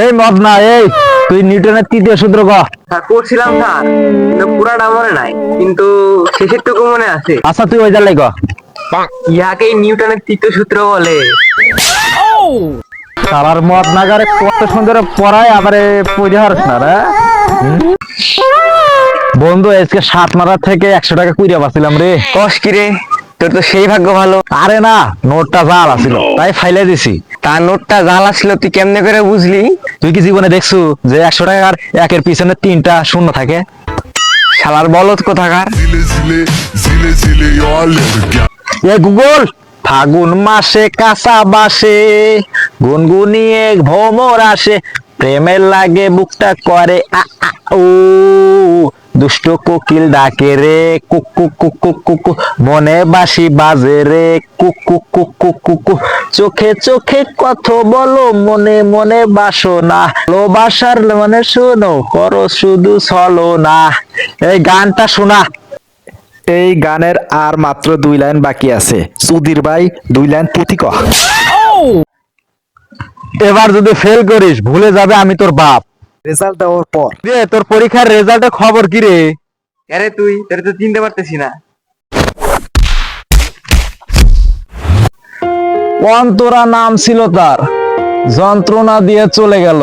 এই মদ না এই তুই নিউটনের তৃতীয় সূত্র ক। স্যার পড়ছিলাম স্যার কিন্তু পুরাটা মনে নাই কিন্তু শেষের টুকু মনে আছে। আচ্ছা তুই ওই জানলাই ক নিউটনের তৃতীয় সূত্র বলে। সারার মদ নাগারে কত সুন্দর পড়ায় আবার হারস না রে? বন্ধু আজকে সাত মারার থেকে একশো টাকা কুড়িয়া পাচ্ছিলাম রে। কস কি রে? তোর তো সেই ভাগ্য ভালো। আরে না নোটটা জাল আছিল তাই ফাইলে দিছি। তার নোটটা জ্বালা ছিল তুই কেমনে করে বুঝলি? তুই কি জীবনে দেখছু যে একশো টাকার একের পিছনে তিনটা শূন্য থাকে? শালার বলত কোথাকার? এ গুগল ফাগুন মাসে কাঁচা বাসে গুনগুনিয়ে ভ্রমর আসে প্রেমের লাগে বুকটা করে আ আ ও দুষ্ট কোকিল ডাকে রে কুক কুক কুক কুক কুক কুক। মনে বাসি বাজে রে কুক কুক কুক কুক কুক কুক। চোখে চোখে কত বলো মনে মনে বাসো না ভালোবাসার মানে শোনো করো শুধু চলো না এই গানটা শোনা। এই গানের আর মাত্র দুই লাইন বাকি আছে। সুধীর ভাই দুই লাইন পুঁথি কহ এবার যদি ফেল করিস ভুলে যাবে আমি তোর বাপ। রেজাল্ট দেওয়ার পর। রে তোর পরীক্ষার রেজাল্টের খবর কি রে? আরে তুই তোর তো চিনতে পারতেছি না। অন্তরা নাম ছিল তার। যন্ত্রণা দিয়ে চলে গেল।